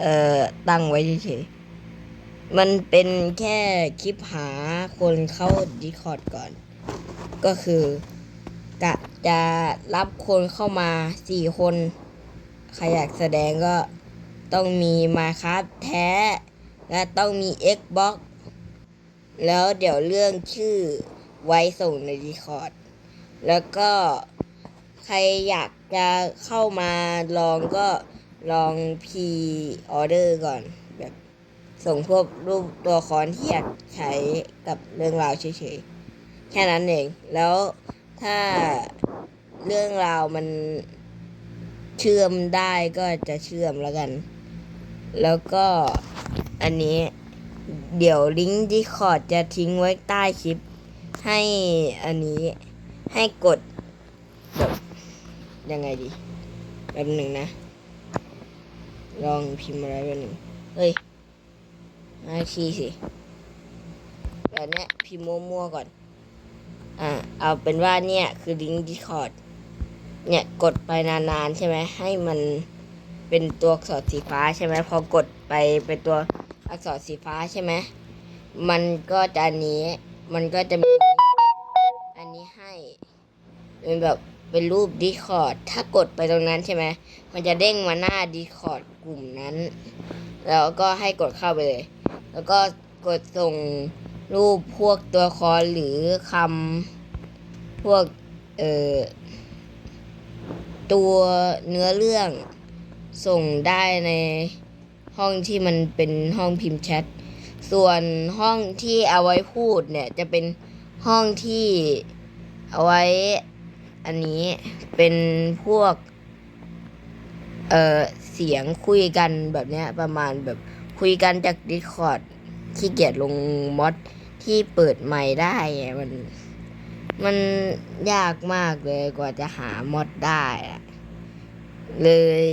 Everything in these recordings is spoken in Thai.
เอ่อตั้งไว้เฉยๆมันเป็นแค่คลิปหาคนเข้า Discord ก่อน ก็คือกะจะรับคนเข้ามาสี่คน ใครอยากแสดงก็ต้องมีมาครับแท้ และต้องมี Xbox แล้วเดี๋ยวเรื่องชื่อไว้ส่งใน Discord แล้วก็ใครอยากจะเข้ามาลองก็ ลองพีออเดอร์ก่อน แบบส่งพวกรูปตัวละครที่อยากใช้กับเรื่องราวเฉยๆ แค่นั้นเอง แล้วถ้าเรื่องราวมันเชื่อมได้ก็จะเชื่อมแล้วกัน แล้วก็อันนี้เดี๋ยวลิงก์ดีคอร์ดจะทิ้งไว้ใต้คลิป ให้อันนี้ให้กดแบบยังไงดีแบบหนึ่งนะ ลองพิมพ์อะไรแบบหนึ่งเฮ้ยมาคีสิแบบนี้พิมพ์มั่วๆก่อน อ่า เอาเป็นว่าเนี่ยคือลิงก์ดีคอร์ดเนี่ยกดไปนานๆใช่ไหมให้มันเป็นตัวอักษรสีฟ้าใช่ไหมพอกดไปเป็นตัวอักษรสีฟ้าใช่ไหมมันก็จะนนี้ มันก็จะมี อันนี้ให้เป็นแบบ เป็นรูปดีคอร์ดถ้ากดไปตรงนั้นใช่ไหมมันจะเด้งมาหน้าดีคอร์ดกลุ่มนั้น แล้วก็ให้กดเข้าไปเลย แล้วก็กดส่งรูปพวกตัวละครหรือคำพวกเอ่อตัวเนื้อเรื่องส่งได้ในห้องที่มันเป็นห้องพิมพ์แชท ส่วนห้องที่เอาไว้พูดเนี่ยจะเป็นห้องที่เอาไว้ อันนี้เป็นพวก เอ่อเสียงคุยกันแบบเนี้ย ประมาณแบบคุยกันจาก Discord ขี้เกียจลงมอดที่เปิดใหม่ได้มัน มันยากมากเลยกว่าจะหามอดได้อะเลย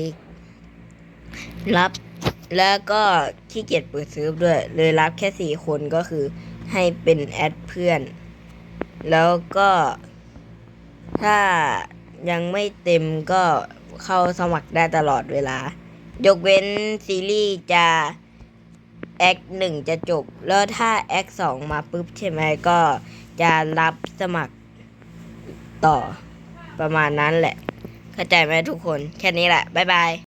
รับแล้วก็ขี้เกียจเปิดซิร์ฟด้วย เลยรับแค่สี่คนก็คือให้เป็นแอดเพื่อน แล้วก็ ถ้ายังไม่เต็มก็เข้าสมัครได้ตลอดเวลา ยกเว้นซีรีส์จะแอคหนึ่งจะจบ แล้วถ้าแอคสองมาปุ๊บใช่ไหมก็จะรับสมัครต่อประมาณนั้นแหละ เข้าใจไหมทุกคน แค่นี้แหละ บ๊ายบาย